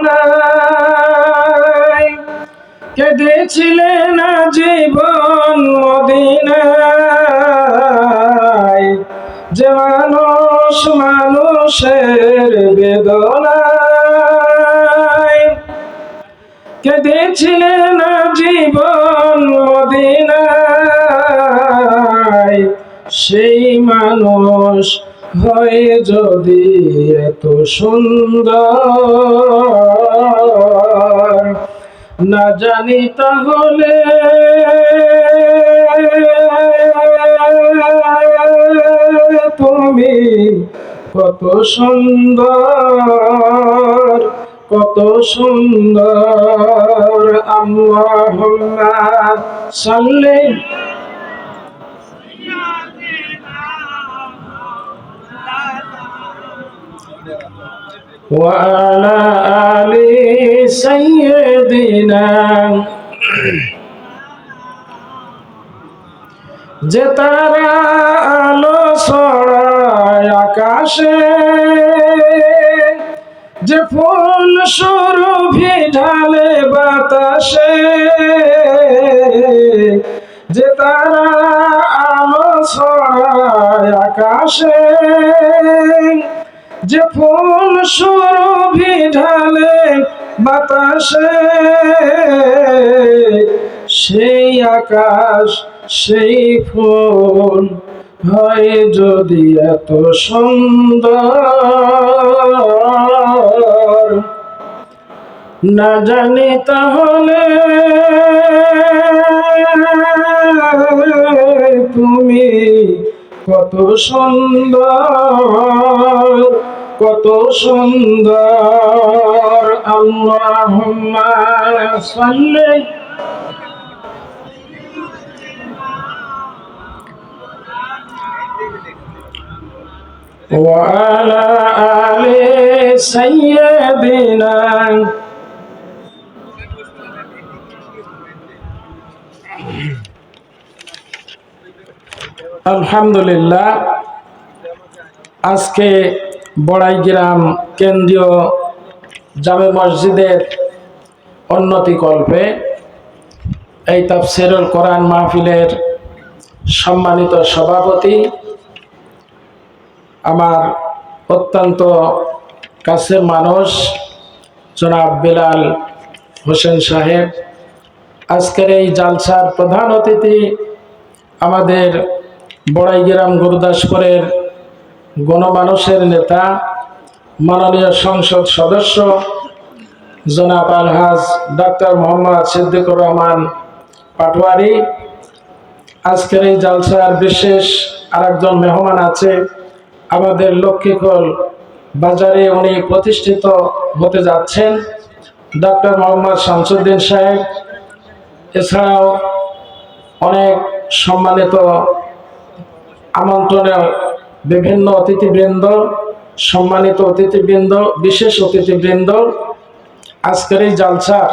বেদনায় কেঁদেছিলেন জীবন মদিনায়। যে মানুষ মানুষের বেদনায় কেঁদেছিলেন জীবন মদিনায়। সেই মানুষ হয় যদি এত সুন্দর। না জানি তাহলে তুমি কত সুন্দর কত সুন্দর আল্লাহুম্মা সাল্লি وعلى آل سيدنا যে তারা আলো ছড়ায় আকাশে, যে ফুল সুরভি ঢালে বাতাসে, যে তারা আলো ছড়ায় আকাশে, যে ফুল সুরভি ঢালে বাতাসে, সেই আকাশ, সেই ফুল হয় যদি এত সুন্দর। না জানি তাহলে তুমি কত সুন্দর কত সুন্দর। আল্লাহুম্মা সাল্লি وعلى آل سيدنا আলহামদুলিল্লাহ আজকে বড়াইগ্রাম কেন্দ্রীয় জামে মসজিদের উন্নতি কল্পে এই তাফসিরুল কোরআন মাহফিলের সম্মানিত সভাপতি, আমার অত্যন্ত কাছের মানুষ জনাব বিলাল হোসেন সাহেব। আজকের এই জালসার প্রধান অতিথি আমাদের বড়াইগ্রাম গুরুদাসপুরের গণমানুষের নেতা মাননীয় সংসদ সদস্য জনাব আলহাজ ডাক্তার মোহাম্মদ সিদ্দিকুর রহমান পাটোয়ারি। আজকের এই জালসার বিশেষ আরেকজন মেহমান আছে, আমাদের লক্ষ্মীকল বাজারে উনি প্রতিষ্ঠিত হতে যাচ্ছেন। ডক্টর মোহাম্মদ শামসুদ্দিন সাহেব, এছাড়াও অনেক সম্মানিত আমন্ত্রণে বিভিন্ন অতিথিবৃন্দ সম্মানিত অতিথিবৃন্দ, বিশেষ অতিথিবৃন্দ, আজকের এই জালসার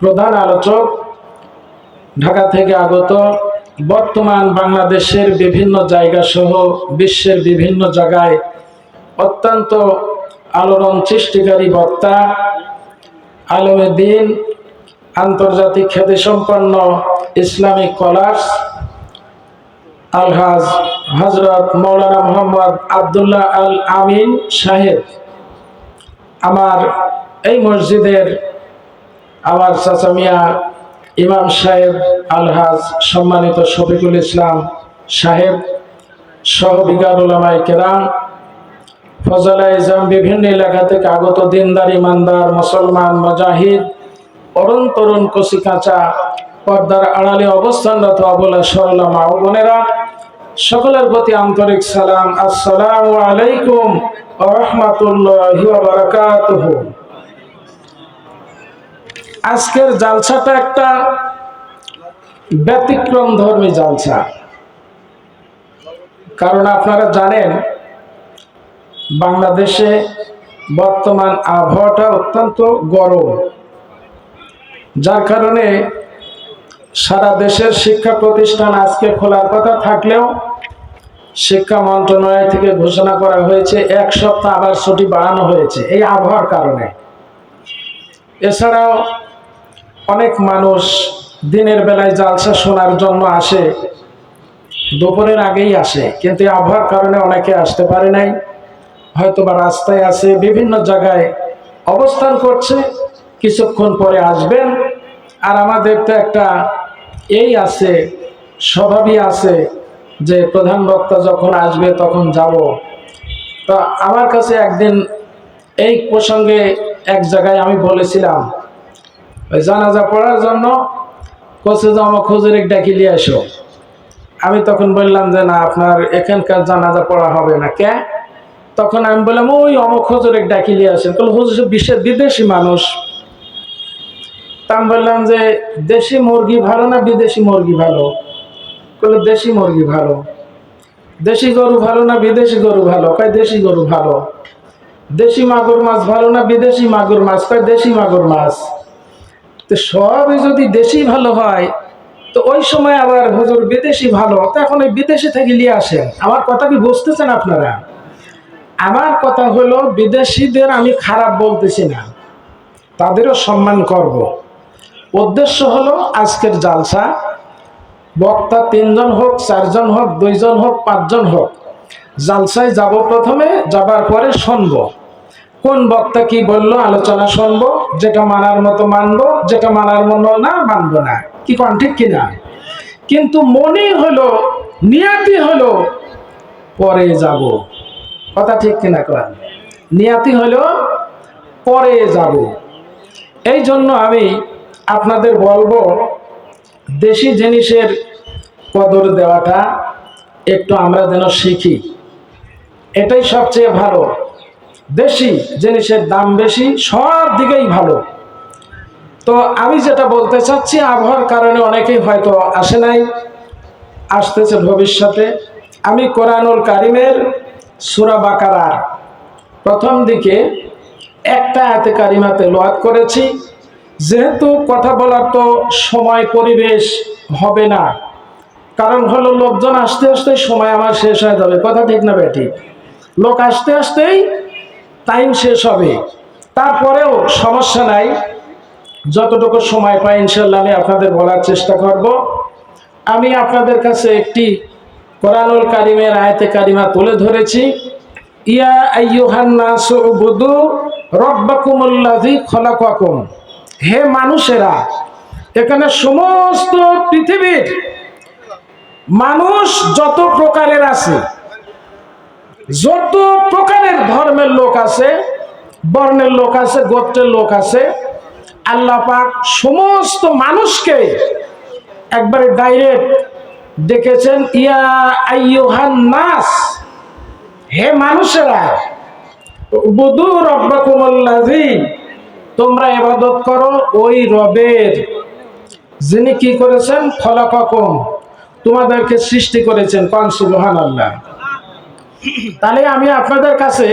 প্রধান আলোচক, ঢাকা থেকে আগত বর্তমান বাংলাদেশের বিভিন্ন জায়গা সহ বিশ্বের বিভিন্ন জায়গায় অত্যন্ত আলোড়ন সৃষ্টিকারী বক্তা, আলমে দিন, আন্তর্জাতিক খ্যাতিসম্পন্ন ইসলামিক কলার্স আলহাজ হজরত মৌলানা মোহাম্মদ আবদুল্লাহ আল আমিন সাহেব। আমার এই মসজিদের আমার চাচামিয়া ইমাম সাহেব আলহাজ সম্মানিত শফিকুল ইসলাম সাহেব, সহ বিগারুলামাই কেরাম, ফজলা ইজম বিভিন্ন এলাকা থেকে আগত দিনদার, ইমানদার, মুসলমান, মজাহিদ অরুণ তরুণ কচি কাঁচা পর্দার আড়ালে অবস্থানরত অবলা সরলা মা বোনেরা সকলের প্রতি আন্তরিক সালাম। আসসালামু আলাইকুম রহমাতুল্লাহি বারাকাতুহ। আজকের জালসাটা একটা ব্যতিক্রম ধর্মী জালসা। কারণ আপনারা জানেন, বাংলাদেশে বর্তমান আবহাওয়াটা অত্যন্ত গরম। যার কারণে সারা দেশের শিক্ষা প্রতিষ্ঠান আজকে খোলার কথা থাকলেও শিক্ষা মন্ত্রণালয় থেকে ঘোষণা করা হয়েছে, এক সপ্তাহ আবার ছুটি বাড়ানো হয়েছে। এই আবহাওয়ার কারণে। এছাড়াও অনেক মানুষ দিনের বেলায় জালসা শোনার জন্য আসে, দুপুরের আগেই আসে। কিন্তু আবহাওয়ার কারণে অনেকে আসতে পারে নাই। হয়তো বা রাস্তায় আছে, বিভিন্ন জায়গায় অবস্থান করছে, কিছুক্ষণ পরে আসবেন। আর আমাদের তো একটা এই আছে, স্বভাবই আছে যে প্রধান বক্তা যখন আসবে তখন যাব। তো আমার কাছে একদিন এই প্রসঙ্গে এক জায়গায় আমি বলেছিলাম, ওই জানাজা পড়ার জন্য কোচে যে আমার খুজুরিক ডাকি নিয়ে এসো। আমি তখন বললাম যে, না, আপনার এখানকার জানাজা পড়া হবে না। কে? তখন আমি বললাম, ওই অমুক হুজুরের ডাকি নিয়ে আসেন। হুজুর বিশ্বের বিদেশি মানুষ। তা আমি বললাম যে, দেশি মুরগি ভালো না বিদেশি মুরগি ভালো? বলল দেশি মুরগি ভালো। দেশি গরু ভালো না বিদেশি গরু ভালো? কয়, দেশি গরু ভালো। দেশি মাগুর মাছ ভালো না বিদেশি মাগুর মাছ? কয়, দেশি মাগুর মাছ। তো সবই যদি দেশি ভালো হয়, তো ওই সময় আবার হুজুর বিদেশি ভালো। তো এখন ওই বিদেশি থেকে নিয়ে আসেন। আমার কথা কি বুঝতেছেন আপনারা? আমার কথা হলো, বিদেশিদের আমি খারাপ বলতেছি না। তাদেরও সম্মান করব। উদ্দেশ্য হলো আজকের জালসা। বক্তা তিনজন হোক, চারজন হোক, দুইজন হোক, পাঁচজন হোক। জালসায় যাব প্রথমে, যাবার পরে শুনব। কোন বক্তা কি বলল, আলোচনা শুনব। যেটা মানার মতো মানবো, যেটা মানার মতো না মানবো না। কি কন, ঠিক কিনা কিন্তু মনে হলো, নিয়াতি হলো, পরে যাব। কথা ঠিক কিনা কন? নিয়াতি হলো, পরে যাব। এই জন্য আমি আপনাদের বলব, দেশি জিনিসের কদর দেওয়াটা একটু আমরা যেন শিখি। এটাই সবচেয়ে ভালো। দেশি জিনিসের দাম বেশি, সব দিকেই ভালো। তো আমি যেটা বলতে চাচ্ছি, আবহাওয়ার কারণে অনেকেই হয়তো আসে নাই, আসতেছে ভবিষ্যতে। আমি কোরআনুল কারিমের সুরা বাকারার প্রথম দিকে একটা এতে কারিমাতে লোয়াদ করেছি। যেহেতু কথা বলার তো সময় পরিবেশ হবে না, কারণ হলো লোকজন আসতে আসতেই সময় আমার শেষ হয়ে যাবে। কথা ঠিক না বেটি লোক আসতে আসতেই টাইম শেষ হবে। তারপরেও সমস্যা নাই। যতটুকু সময় পাই ইনশাল্লাহ আমি আপনাদের বলার চেষ্টা করব। আমি আপনাদের কাছে একটি কোরআনুল কারিমের আয়তে কারিমা তুলে ধরেছি। ইয়া আইয়ুহান্নাস উবুদু রব্বাকুমুল্লাযী খলাকাকুম হে মানুষেরা, এখানে সমস্ত পৃথিবীর মানুষ যত প্রকারের আছে, যত প্রকারের ধর্মের লোক আছে, বর্ণের লোক আছে, গোত্রের লোক আছে, আল্লাহ পাক সমস্ত মানুষকে একবারে ডাইরেক্ট দেখেছেন ইয়া আইয়ুহান নাস, হে মানুষেরা বুধু রব্বাকুমুল্লাযী তোমরা ইবাদত করো ওই রবের। যিনি কি করেছেন? ফলাকাকুম তোমাদেরকে সৃষ্টি করেছেন পান সুবহানাল্লাহ। তাহলে আমি আপনাদের কাছে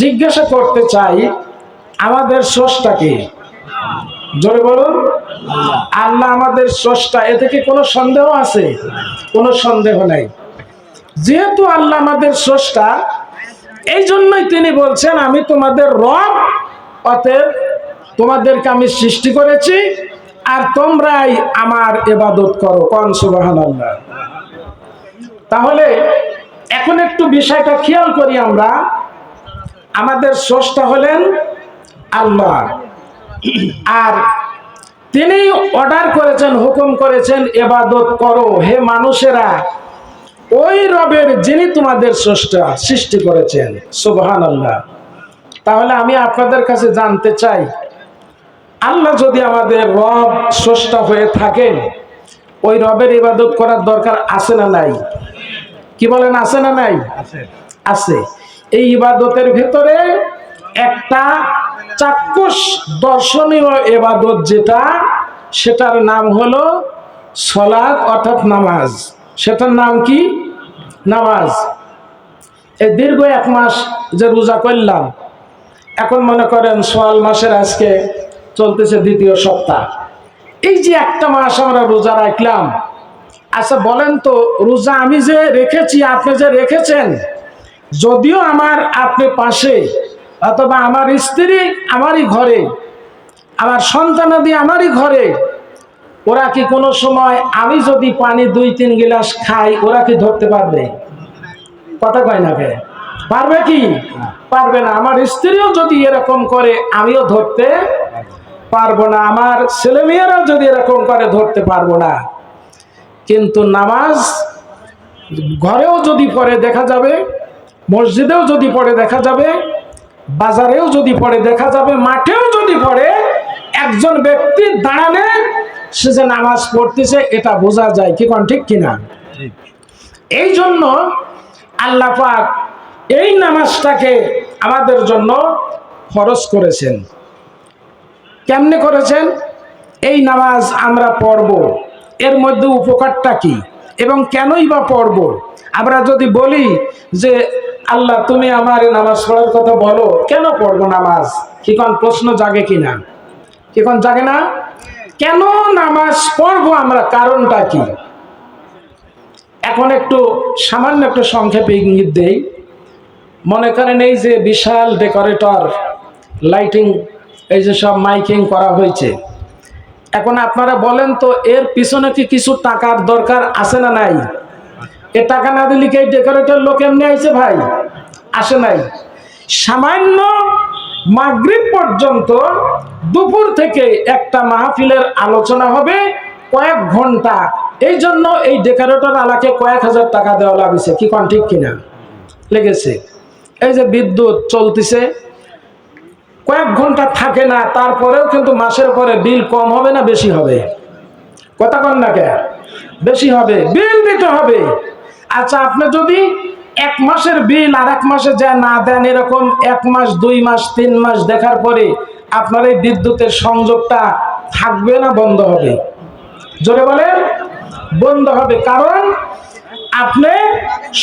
জিজ্ঞাসা করতে চাই, আমাদের স্রষ্টাকে জোরে বলুন। আল্লাহ আমাদের স্রষ্টা, এতে কি কোনো সন্দেহ আছে? কোনো সন্দেহ নাই। যেহেতু আল্লাহ আমাদের স্রষ্টা এই জন্যই তিনি বলছেন, আমি তোমাদের রব অতএব তোমাদেরকে আমি সৃষ্টি করেছি, আর তোমরাই আমার এবাদত করো, কন আল্লাহ তাহলে এখন একটু বিষয়টা খেয়াল করি আমরা। আমাদের স্রষ্টা হলেন আল্লাহ। আর তিনি অর্ডার করেছেন, হুকুম করেছেন এবাদত করো, হে মানুষেরা। ওই রবের যিনি তোমাদের স্রষ্টা সৃষ্টি করেছেন সুবহান আল্লাহ তাহলে আমি আপনাদের কাছে জানতে চাই আল্লাহ যদি আমাদের রব স্রষ্টা হয়ে থাকেন ওই রবের ইবাদত করার দরকার আছে না নাই? কি বলেন আছে না নাই? আছে। এই ইবাদতের ভিতরে একটা চাক্ষুষ দর্শনীয় এবাদত যেটা সেটার নাম হলো সলাদ অর্থাৎ নামাজ। সেটার নাম কি? নামাজ। এই দীর্ঘ এক মাস যে রোজা করলাম এখন মনে করেন সোয়াল মাসের আজকে চলতেছে দ্বিতীয় সপ্তাহ। এই যে একটা মাস আমরা রোজা রাখলাম আচ্ছা বলেন তো, রোজা আমি যে রেখেছি, আপনি যে রেখেছেন, যদিও আমার আপনি পাশে, অথবা আমার স্ত্রী আমারই ঘরে, আমার সন্তানাদি আমারই ঘরে, ওরা কি কোনো সময় আমি যদি পানি দুই, তিন গিলাস খাই, ওরা কি ধরতে পারবে? কথা কয় না কে? পারবে কি? পারবে না। আমার স্ত্রীও যদি এরকম করে আমিও ধরতে পারব না। আমার ছেলেমেয়েরাও যদি এরকম করে ধরতে পারব না। কিন্তু নামাজ ঘরেও যদি পড়ে দেখা যাবে মসজিদেও যদি পড়ে দেখা যাবে বাজারেও যদি পড়ে দেখা যাবে মাঠেও যদি পড়ে একজন ব্যক্তি দাঁড়ালে সে যে নামাজ পড়তেছে এটা বোঝা যায়। কি কোন ঠিক কিনা? এই জন্য আল্লাহ পাক এই নামাজটাকে আমাদের জন্য খরচ করেছেন। কেমনে করেছেন? এই নামাজ আমরা পড়ব। এর মধ্যে উপকারটা কি? এবং কেনই বা পড়ব? আমরা যদি বলি যে, আল্লাহ, তুমি আমার নামাজ পড়ার কথা বলো, কেন পড়ব নামাজ? কি কোন প্রশ্ন জাগে কি কোন জাগে না? কেন নামাজ পড়ব আমরা? কারণটা কি? এখন একটু সামান্য একটু সংক্ষেপে ইঙ্গিত দেই। মনে করেন এই যে বিশাল ডেকোরেটর, লাইটিং, এই যে সব মাইকিং করা হয়েছে। এখন আপনারা বলেন তো, এর পিছনে কি কিছু টাকার দরকার আছে না নাই? এ টাকা না দিলে কি ডেকোরেটর লোক এমনি আইছে ভাই? আসে নাই। সামান্য মাগরিব পর্যন্ত দুপুর থেকে একটা মাহফিলের আলোচনা হবে কয়েক ঘণ্টা। এই জন্য এই ডেকোরেটর আলাকে কয়েক হাজার টাকা দেওয়া লাগছে। কি কোন ঠিক কিনা? লেগেছে। এই যে বিদ্যুৎ চলতেছে, কয়েক ঘণ্টা থাকে না, তারপরেও কিন্তু মাসের পরে বিল কম হবে না, বেশি হবে? কথা কন না কে? বেশি হবে, বিল দিতে হবে। আচ্ছা আপনি যদি এক মাসের বিল আর এক মাসে যা না দেন, এরকম এক মাস, দুই মাস, তিন মাস দেখার পরে আপনার এই বিদ্যুতের সংযোগটা থাকবে না, বন্ধ হবে? জোরে বলেন, বন্ধ হবে। কারণ আপনি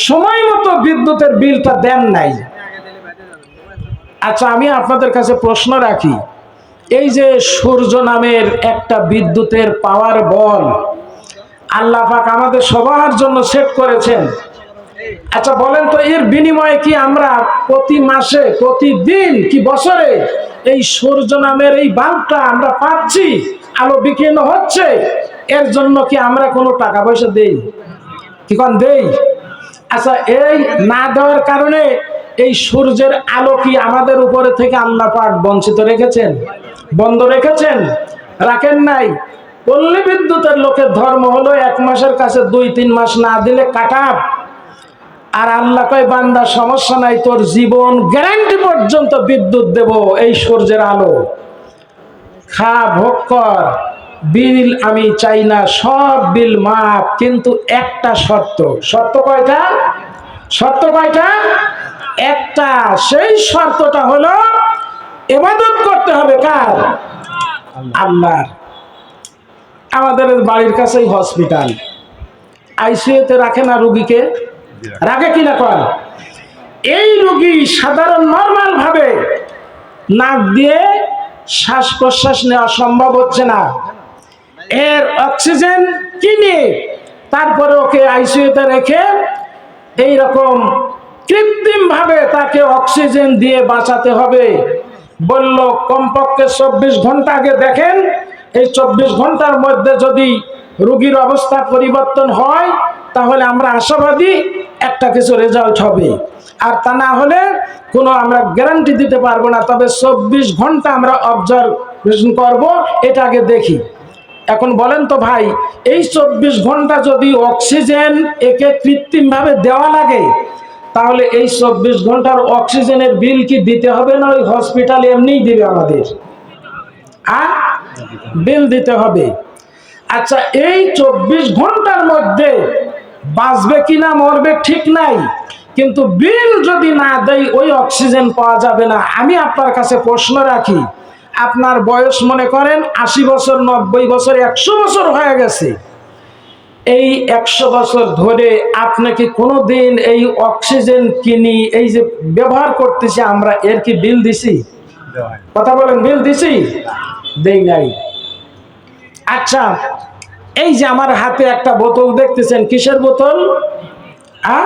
সময় মতো বিদ্যুতের বিলটা দেন নাই। আচ্ছা আমি আপনাদের কাছে প্রশ্ন রাখি। এই যে সূর্য নামের একটা বিদ্যুতের পাওয়ার বল আল্লাহ পাক আমাদের সবার জন্য সেট করেছেন। আচ্ছা বলেন তো, এর বিনিময়ে কি আমরা প্রতি মাসে, প্রতিদিন কি বছরে এই সূর্য নামের এই বাল্বটা আমরা পাচ্ছি? আলো বিকীর্ণ হচ্ছে? এর জন্য কি আমরা কোনো টাকা পয়সা দেই? কি কন দেই? আচ্ছা এই না দেওয়ার কারণে এই সূর্যের আলো কি আমাদের উপরে থেকে আল্লাহ পাক বঞ্চিত রেখেছেন? বন্ধ রেখেছেন? রাখেন নাই? পল্লী বিদ্যুতের লোকের ধর্ম হলো এক মাসের কাছে দুই, তিন মাস না দিলে কাটাপ আর আল্লাহ কয়, বান্দা, সমস্যা নাই, তোর জীবন গ্যারান্টি পর্যন্ত বিদ্যুৎ দেব এই সূর্যের আলো। খা, ভোগ কর। বিল আমি চাই না, সব বিল মাপ কিন্তু একটা শর্ত। শর্ত কয়টা? শর্ত কয়টা? একটা, সেই শর্তটা হলো এবাদত করতে হবে কার? আল্লাহর। আমাদের বাড়ির কাছেই হসপিটাল। আইসিইউতে রাখে না রুগীকে? রাখে কি না কর? এই রুগী সাধারণ নর্মাল ভাবে নাক দিয়ে শ্বাস প্রশ্বাস নেওয়া সম্ভব হচ্ছে না। এর অক্সিজেন কিনে তারপরে ওকে আইসিইউতে রেখে এই রকম কৃত্রিম ভাবে তাকে অক্সিজেন দিয়ে বাঁচাতে হবে। বলল, কমপক্ষে চব্বিশ ঘণ্টা আগে দেখেন, এই চব্বিশ ঘণ্টার মধ্যে যদি রুগীর অবস্থা পরিবর্তন হয়, তাহলে আমরা আশাবাদী একটা কিছু রেজাল্ট হবে। আর তা না হলে কোনো আমরা গ্যারান্টি দিতে পারব না। তবে চব্বিশ ঘণ্টা আমরা অবজারভেশন করব, এটা আগে দেখি। এখন বলেন তো ভাই, এই চব্বিশ ঘণ্টা যদি অক্সিজেন একে কৃত্রিমভাবে দেওয়া লাগে, তাহলে এই চব্বিশ ঘণ্টার অক্সিজেনের বিল কি দিতে হবে না ওই হসপিটাল এমনিই দিবে আমাদের? আর বিল দিতে হবে। আচ্ছা এই চব্বিশ ঘণ্টার মধ্যে বাঁচবে কিনা, মরবে ঠিক নাই, কিন্তু বিল যদি না দেয়, ওই অক্সিজেন পাওয়া যাবে না। আমি আপনার কাছে প্রশ্ন রাখি আপনার বয়স মনে করেন আশি বছর, নব্বই বছর, একশো বছর হয়ে গেছে। এই একশো বছর ধরে আপনাকে কোনো দিন এই অক্সিজেন কিনি, এই যে ব্যবহার করতেছি আমরা, এর কি বিল দিছি? কথা বলেন, বিল দিছি? দেই নাই। আচ্ছা এই যে আমার হাতে একটা বোতল দেখতেছেন, কিসের বোতল? আ?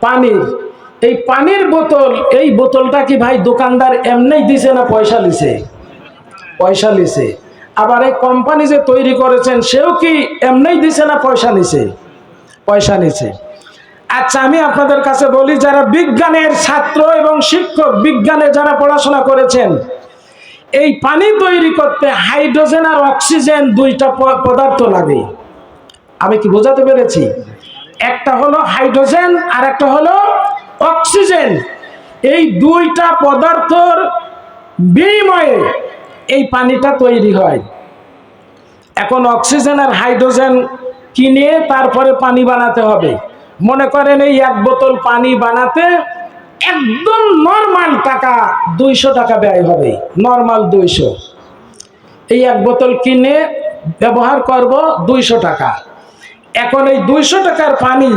পানির। এই পানির বোতল, এই বোতলটা কি ভাই দোকানদার এমনি দিছে না পয়সা দিছে পয়সা নিছে আবার এই কোম্পানি যে তৈরি করেছেন, সেও কি এমনিই দিছে না পয়সা নিছে পয়সা নিছে আচ্ছা আমি আপনাদের কাছে বলি, যারা বিজ্ঞানের ছাত্র এবং শিক্ষক, বিজ্ঞানে যারা পড়াশোনা করেছেন, এই পানি তৈরি করতে হাইড্রোজেন আর অক্সিজেন দুইটা পদার্থ লাগে। আমি কি বোঝাতে পেরেছি? একটা হলো হাইড্রোজেন আর একটা হলো অক্সিজেন, এই দুইটা পদার্থর বিনিময়ে এই পানিটা তৈরি হয়। এখন অক্সিজেন আর হাইড্রোজেন কিনে তারপরে পানি বানাতে হবে। মনে করেন এই এক বোতল পানি বানাতে একদম নর্মাল টাকা, দুইশো টাকা ব্যয় হবে। নর্মাল দুইশো। এই এক বোতল কিনে ব্যবহার করব দুইশো টাকা। এখন এই দুইশো টাকার পানি